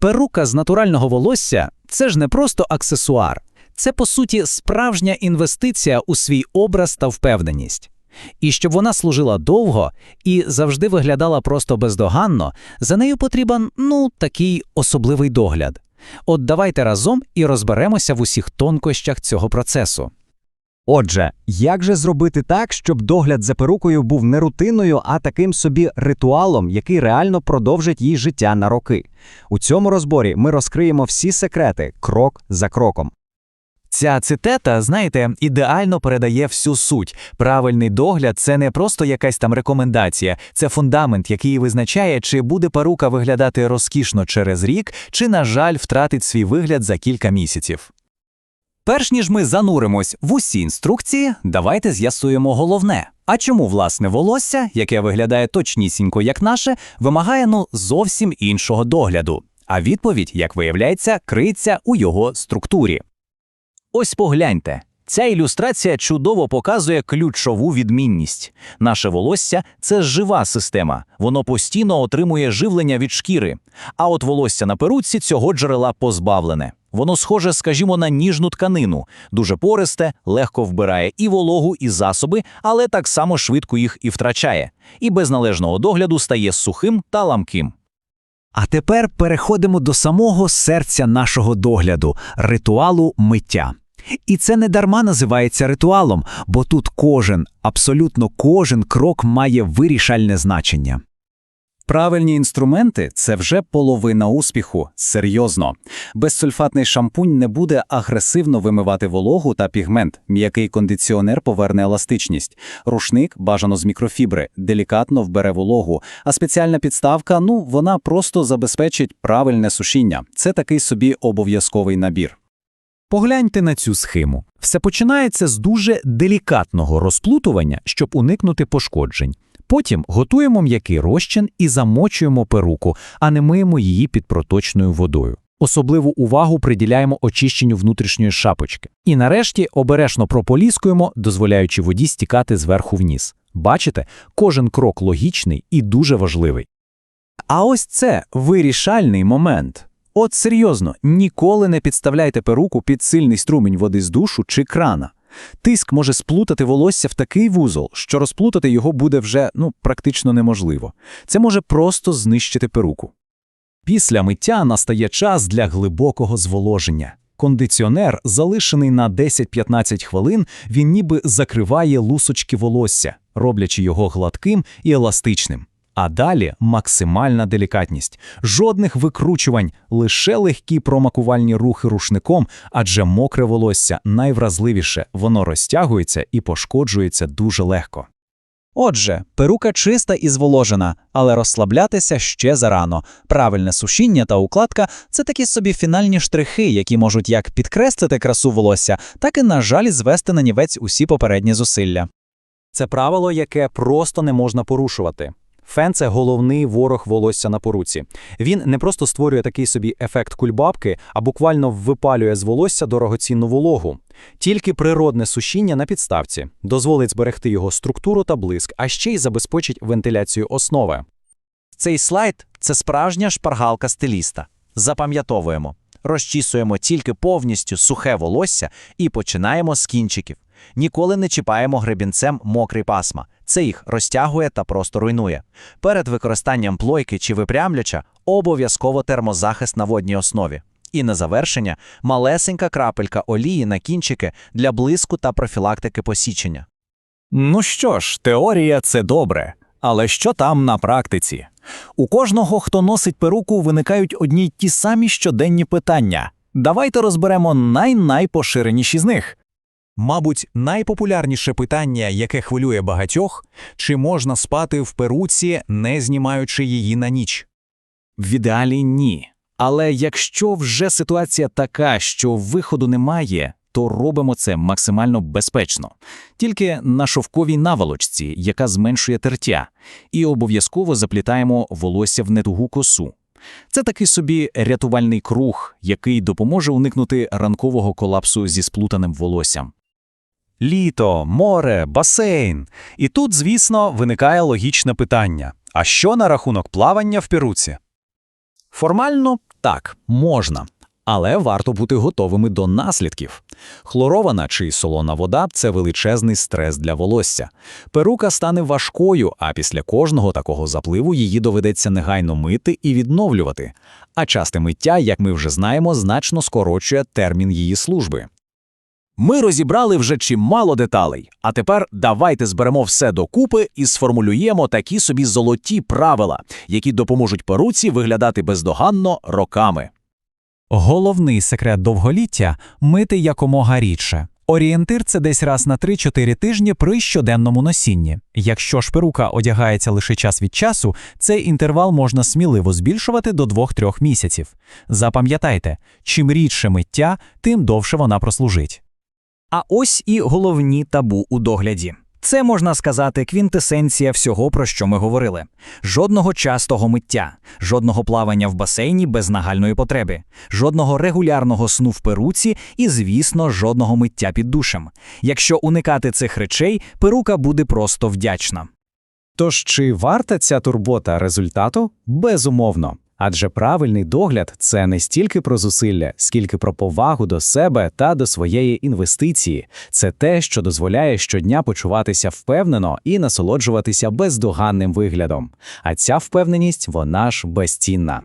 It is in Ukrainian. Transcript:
Перука з натурального волосся це ж не просто аксесуар, це по суті справжня інвестиція у свій образ та впевненість. І щоб вона служила довго і завжди виглядала просто бездоганно, за нею потрібен ну такий особливий догляд. От давайте разом і розберемося в усіх тонкощах цього процесу. Отже, як же зробити так, щоб догляд за перукою був не рутиною, а таким собі ритуалом, який реально продовжить їй життя на роки? У цьому розборі ми розкриємо всі секрети крок за кроком. Ця цитета, знаєте, ідеально передає всю суть. Правильний догляд це не просто якась там рекомендація, це фундамент, який визначає, чи буде парука виглядати розкішно через рік, чи, на жаль, втратить свій вигляд за кілька місяців. Перш ніж ми зануримось в усі інструкції, давайте з'ясуємо головне. А чому власне волосся, яке виглядає точнісінько як наше, вимагає ну зовсім іншого догляду? А відповідь, як виявляється, криється у його структурі. Ось погляньте. Ця ілюстрація чудово показує ключову відмінність. Наше волосся це жива система, воно постійно отримує живлення від шкіри. А от волосся на перуці цього джерела позбавлене. Воно схоже, скажімо, на ніжну тканину, дуже пористе, легко вбирає і вологу, і засоби, але так само швидко їх і втрачає. І без належного догляду стає сухим та ламким. А тепер переходимо до самого серця нашого догляду ритуалу миття. І це не дарма називається ритуалом, бо тут кожен, абсолютно кожен крок має вирішальне значення. Правильні інструменти це вже половина успіху, серйозно. Безсульфатний шампунь не буде агресивно вимивати вологу та пігмент. М'який кондиціонер поверне еластичність. Рушник бажано з мікрофібри, делікатно вбере вологу. А спеціальна підставка, ну вона просто забезпечить правильне сушіння. Це такий собі обов'язковий набір. Погляньте на цю схему. Все починається з дуже делікатного розплутування, щоб уникнути пошкоджень. Потім готуємо м'який розчин і замочуємо перуку, а не миємо її під проточною водою. Особливу увагу приділяємо очищенню внутрішньої шапочки. І нарешті обережно прополіскуємо, дозволяючи воді стікати зверху вниз. Бачите, кожен крок логічний і дуже важливий. А ось це вирішальний момент. От серйозно, ніколи не підставляйте перуку під сильний струмінь води з душу чи крана. Тиск може сплутати волосся в такий вузол, що розплутати його буде вже ну, практично неможливо. Це може просто знищити перуку. Після миття настає час для глибокого зволоження. Кондиціонер, залишений на 10-15 хвилин, він ніби закриває лусочки волосся, роблячи його гладким і еластичним. А далі максимальна делікатність, жодних викручувань, лише легкі промакувальні рухи рушником, адже мокре волосся найвразливіше, воно розтягується і пошкоджується дуже легко. Отже, перука чиста і зволожена, але розслаблятися ще зарано. Правильне сушіння та укладка це такі собі фінальні штрихи, які можуть як підкреслити красу волосся, так і, на жаль, звести на нівець усі попередні зусилля. Це правило, яке просто не можна порушувати. Фен це головний ворог волосся на поруці. Він не просто створює такий собі ефект кульбабки, а буквально випалює з волосся дорогоцінну вологу. Тільки природне сушіння на підставці дозволить зберегти його структуру та блиск, а ще й забезпечить вентиляцію основи. Цей слайд це справжня шпаргалка стиліста. Запам'ятовуємо, розчісуємо тільки повністю сухе волосся і починаємо з кінчиків. Ніколи не чіпаємо гребінцем мокрий пасма. Це їх розтягує та просто руйнує. Перед використанням плойки чи випрямляча обов'язково термозахист на водній основі. І на завершення малесенька крапелька олії на кінчики для блиску та профілактики посічення. Ну що ж, теорія це добре. Але що там на практиці? У кожного, хто носить перуку, виникають одні й ті самі щоденні питання. Давайте розберемо най-найпоширеніші з них. Мабуть, найпопулярніше питання, яке хвилює багатьох, чи можна спати в перуці, не знімаючи її на ніч? В ідеалі ні. Але якщо вже ситуація така, що виходу немає, то робимо це максимально безпечно, тільки на шовковій наволочці, яка зменшує тертя, і обов'язково заплітаємо волосся в нетугу косу. Це такий собі рятувальний круг, який допоможе уникнути ранкового колапсу зі сплутаним волоссям. Літо, море, басейн. І тут, звісно, виникає логічне питання: а що на рахунок плавання в перуці? Формально Так, можна. Але варто бути готовими до наслідків. Хлорована чи солона вода це величезний стрес для волосся. Перука стане важкою, а після кожного такого запливу її доведеться негайно мити і відновлювати. А часте миття, як ми вже знаємо, значно скорочує термін її служби. Ми розібрали вже чимало деталей, а тепер давайте зберемо все докупи і сформулюємо такі собі золоті правила, які допоможуть перуці виглядати бездоганно роками. Головний секрет довголіття мити якомога рідше. Орієнтир це десь раз на 3-4 тижні при щоденному носінні. Якщо ж перука одягається лише час від часу, цей інтервал можна сміливо збільшувати до 2-3 місяців. Запам'ятайте, чим рідше миття, тим довше вона прослужить. А ось і головні табу у догляді. Це можна сказати квінтесенція всього, про що ми говорили: жодного частого миття, жодного плавання в басейні без нагальної потреби, жодного регулярного сну в перуці і, звісно, жодного миття під душем. Якщо уникати цих речей, перука буде просто вдячна. Тож чи варта ця турбота результату? Безумовно. Адже правильний догляд це не стільки про зусилля, скільки про повагу до себе та до своєї інвестиції. Це те, що дозволяє щодня почуватися впевнено і насолоджуватися бездоганним виглядом. А ця впевненість вона ж безцінна.